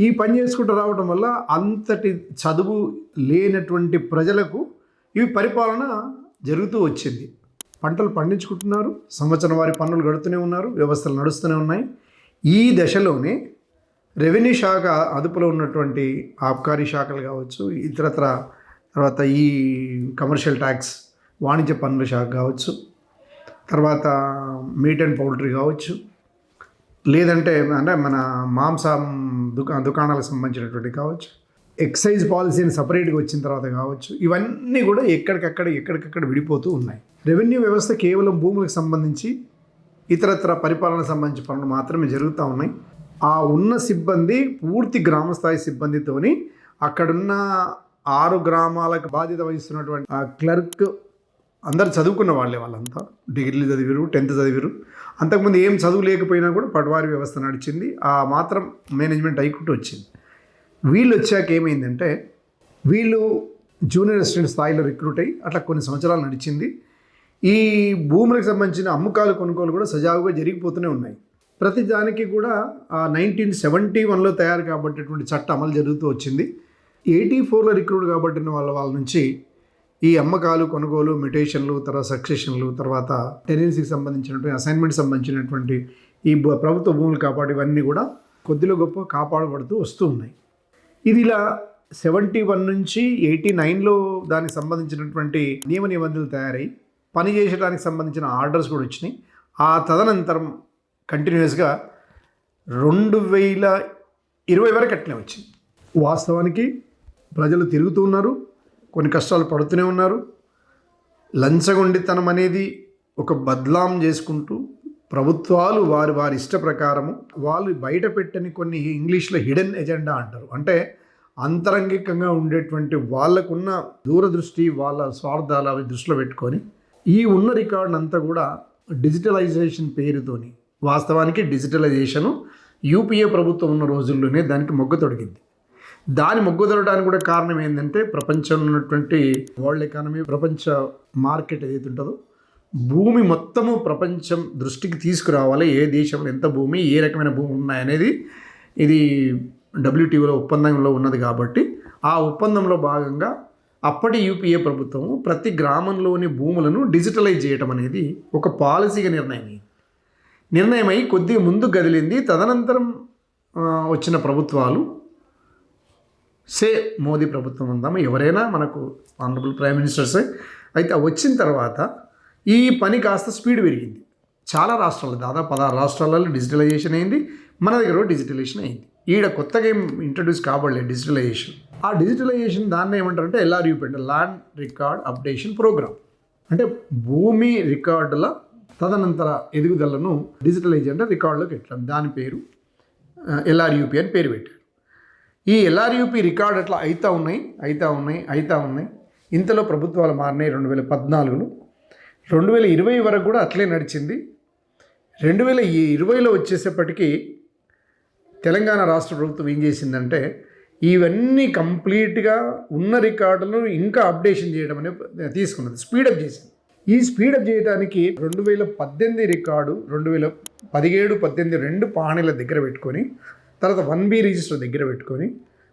ఈ పని చేసుకుంటూ రావడం వల్ల అంతటి చదువు లేనటువంటి ప్రజలకు ఈ పరిపాలన జరుగుతూ వచ్చింది. పంటలు పండించుకుంటున్నారు. సంవత్సరం వారి పన్నులు గడుతూనే ఉన్నారు. వ్యవస్థలు నడుస్తూనే ఉన్నాయి. ఈ దశలోనే రెవెన్యూ శాఖ అదుపులో ఉన్నటువంటి ఆబ్కారీ శాఖలు కావచ్చు ఇతరత్ర తర్వాత ఈ కమర్షియల్ ట్యాక్స్ వాణిజ్య పన్నుల శాఖ కావచ్చు తర్వాత మీట్ అండ్ పౌల్ట్రీ కావచ్చు లేదంటే అంటే మన మాంసం దుకా దుకాణాలకు సంబంధించినటువంటి కావచ్చు ఎక్సైజ్ పాలసీని సపరేట్గా వచ్చిన తర్వాత కావచ్చు ఇవన్నీ కూడా ఎక్కడికక్కడ ఎక్కడికక్కడ విడిపోతూ ఉన్నాయి. రెవెన్యూ వ్యవస్థ కేవలం భూములకు సంబంధించి ఇతరత్ర పరిపాలన సంబంధించి పనులు మాత్రమే జరుగుతూ ఉన్నాయి. ఆ ఉన్న సిబ్బంది పూర్తి గ్రామస్థాయి సిబ్బందితోని అక్కడున్న ఆరు గ్రామాలకు బాధ్యత వహిస్తున్నటువంటి ఆ క్లర్క్ అందరు చదువుకున్న వాళ్ళే వాళ్ళంతా. డిగ్రీలు చదివారు టెన్త్ చదివారు అంతకుముందు ఏం చదువు లేకపోయినా కూడా పటవారి వ్యవస్థ నడిచింది. ఆ మాత్రం మేనేజ్మెంట్ అయికుంటూ వచ్చింది. వీళ్ళు వచ్చాక ఏమైందంటే వీళ్ళు జూనియర్ అసిస్టెంట్ స్థాయిలో రిక్రూట్ అయ్యి అట్లా కొన్ని సంవత్సరాలు నడిచింది. ఈ భూములకు సంబంధించిన అమ్మకాలు కొనుగోలు కూడా సజావుగా జరిగిపోతూనే ఉన్నాయి. ప్రతి దానికి కూడా ఆ నైన్టీన్ సెవెంటీ వన్లో తయారు కాబట్టేటువంటి చట్టం అమలు జరుగుతూ వచ్చింది. ఎయిటీ ఫోర్లో రిక్రూట్ కాబట్టిన వాళ్ళ వాళ్ళ నుంచి ఈ అమ్మకాలు కొనుగోలు మ్యుటేషన్లు తర్వాత సక్సెషన్లు తర్వాత టెనెన్సీకి సంబంధించినటువంటి అసైన్మెంట్ సంబంధించినటువంటి ఈ ప్రభుత్వ భూములు కాపాడు ఇవన్నీ కూడా కొద్దిలో గొప్ప కాపాడబడుతూ వస్తూ ఉన్నాయి. ఇది ఇలా సెవెంటీ వన్ నుంచి ఎయిటీ నైన్లో దానికి సంబంధించినటువంటి నియమ నిబంధనలు తయారై పని చేసడానికి సంబంధించిన ఆర్డర్స్ కూడా వచ్చినాయి. ఆ తదనంతరం కంటిన్యూస్గా రెండు వేల ఇరవై వరకు అట్లే వచ్చింది. వాస్తవానికి ప్రజలు తిరుగుతూ ఉన్నారు. కొన్ని కష్టాలు పడుతూనే ఉన్నారు. లంచగొండితనం అనేది ఒక బద్లాం చేసుకుంటూ ప్రభుత్వాలు వారి వారి ఇష్ట ప్రకారము వాళ్ళు బయట పెట్టని కొన్ని ఇంగ్లీష్లో హిడెన్ ఎజెండా అంటారు. అంటే అంతరంగికంగా ఉండేటువంటి వాళ్ళకున్న దూరదృష్టి వాళ్ళ స్వార్థాలు అవి దృష్టిలో పెట్టుకొని ఈ ఉన్న రికార్డ్ అంతా కూడా డిజిటలైజేషన్ పేరుతోని వాస్తవానికి డిజిటలైజేషను యూపీఏ ప్రభుత్వం ఉన్న రోజుల్లోనే దానికి మొగ్గు తొడిగింది. దాని మొగ్గుదలడానికి కూడా కారణం ఏంటంటే ప్రపంచంలో ఉన్నటువంటి వరల్డ్ ఎకానమీ ప్రపంచ మార్కెట్ ఏదైతే ఉంటుందో భూమి మొత్తము ప్రపంచం దృష్టికి తీసుకురావాలి. ఏ దేశంలో ఎంత భూమి ఏ రకమైన భూమి ఉన్నాయనేది ఇది డబ్ల్యూటీఓలో ఒప్పందంలో ఉన్నది కాబట్టి ఆ ఒప్పందంలో భాగంగా అప్పటి యూపీఏ ప్రభుత్వం ప్రతి గ్రామంలోని భూములను డిజిటలైజ్ చేయటం అనేది ఒక పాలసీగా నిర్ణయం నిర్ణయమై కొద్దిగా ముందు కదిలింది. తదనంతరం వచ్చిన ప్రభుత్వాలు సే మోదీ ప్రభుత్వం ఉందాము ఎవరైనా మనకు ఆనరబుల్ ప్రైమ్ మినిస్టర్సే అయితే వచ్చిన తర్వాత ఈ పని కాస్త స్పీడ్ పెరిగింది. చాలా రాష్ట్రాలు దాదాపు పదహారు రాష్ట్రాలలో డిజిటలైజేషన్ అయింది. మన దగ్గర డిజిటలైజేషన్ అయింది. ఈడ కొత్తగా ఏం ఇంట్రడ్యూస్ కాబడలేదు డిజిటలైజేషన్ ఆ డిజిటలైజేషన్ దాన్ని ఏమంటారంటే ఎల్ఆర్యూపీ అంటే ల్యాండ్ రికార్డ్ అప్డేషన్ ప్రోగ్రామ్ అంటే భూమి రికార్డుల తదనంతర ఎదుగుదలను డిజిటలైజ్ అంటే రికార్డులోకి పెట్టడం. దాని పేరు ఎల్ఆర్యూపీ అని పేరు పెట్టారు. ఈ ఎల్ఆర్యూపీ రికార్డ్ అట్లా అవుతూ ఉన్నాయి అయితా ఉన్నాయి అయితా ఉన్నాయి. ఇంతలో ప్రభుత్వాలు మారినాయి రెండు వేల పద్నాలుగులో. రెండు వేల ఇరవై వరకు కూడా అట్లే నడిచింది. రెండు వేల ఇరవైలో వచ్చేసేపటికి తెలంగాణ రాష్ట్ర ప్రభుత్వం ఏం చేసిందంటే ఇవన్నీ కంప్లీట్గా ఉన్న రికార్డులను ఇంకా అప్డేషన్ చేయడం అనేది తీసుకున్నది స్పీడప్ చేసింది. ఈ స్పీడప్ చేయడానికి రెండు వేల పద్దెనిమిది రికార్డు రెండు వేల పదిహేడు పద్దెనిమిది రెండు పాణీల దగ్గర పెట్టుకొని తర్వాత వన్ బి రిజిస్టర్ దగ్గర పెట్టుకొని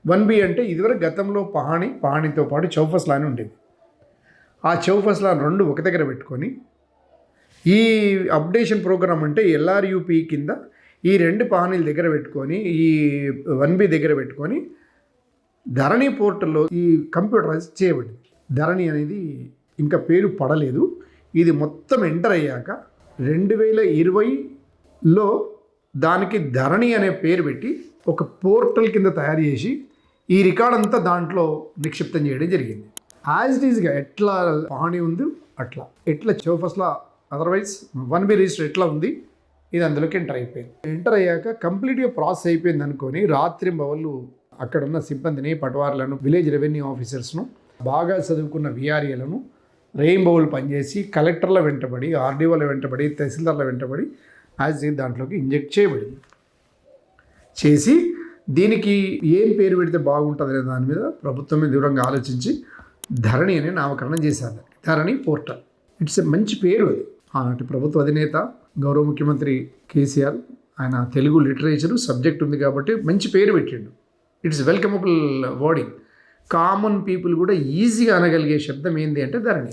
వన్ బి అంటే ఇదివరకు గతంలో పహాణి పహాణితో పాటు చౌఫస్లా అని ఉండేది. ఆ చౌఫస్లా రెండు ఒక దగ్గర పెట్టుకొని ఈ అప్డేషన్ ప్రోగ్రామ్ అంటే ఎల్ఆర్యూపీ కింద ఈ రెండు పహానీల దగ్గర పెట్టుకొని ఈ వన్ బి దగ్గర పెట్టుకొని ధరణి పోర్టల్లో ఈ కంప్యూటరైజ్ చేయబడింది. ధరణి అనేది ఇంకా పేరు పడలేదు. ఇది మొత్తం ఎంటర్ అయ్యాక రెండు వేల ఇరవైలో దానికి ధరణి అనే పేరు పెట్టి ఒక పోర్టల్ కింద తయారు చేసి ఈ రికార్డ్ అంతా దాంట్లో నిక్షిప్తం చేయడం జరిగింది. యాజ్ ఇట్ ఈస్గా ఎట్లా పాణి ఉంది? అట్లా. ఎట్లా చౌఫస్లా? అదర్వైజ్ వన్ బి రిజిస్టర్ ఎట్లా ఉంది? ఇది అందులోకి ఎంటర్ అయిపోయింది. ఎంటర్ అయ్యాక కంప్లీట్గా ప్రాసెస్ అయిపోయింది అనుకొని రాత్రి బవళ్ళు అక్కడ ఉన్న సిబ్బందిని పటవార్లను విలేజ్ రెవెన్యూ ఆఫీసర్స్ను బాగా చదువుకున్న విఆర్ఏలను రెయిన్బోవులు పనిచేసి కలెక్టర్ల వెంటబడి ఆర్డీఓల వెంటబడి తహసీల్దార్ల వెంటబడి యాజ్ దాంట్లోకి ఇంజెక్ట్ చేయబడింది. చేసి దీనికి ఏం పేరు పెడితే బాగుంటుంది అనే దాని మీద ప్రభుత్వమే దూరంగా ఆలోచించి ధరణి అని నామకరణం చేశారు ధరణి పోర్టల్. ఇట్స్ ఎ మంచి పేరు అది. ఆనాటి ప్రభుత్వ అధినేత గౌరవ ముఖ్యమంత్రి కేసీఆర్ ఆయన తెలుగు లిటరేచరు సబ్జెక్ట్ ఉంది కాబట్టి మంచి పేరు పెట్టిండు. It's welcomable wording. Common people కూడా ఈజీగా అనగలిగే శబ్దం ఏంటి అంటే ధరణి.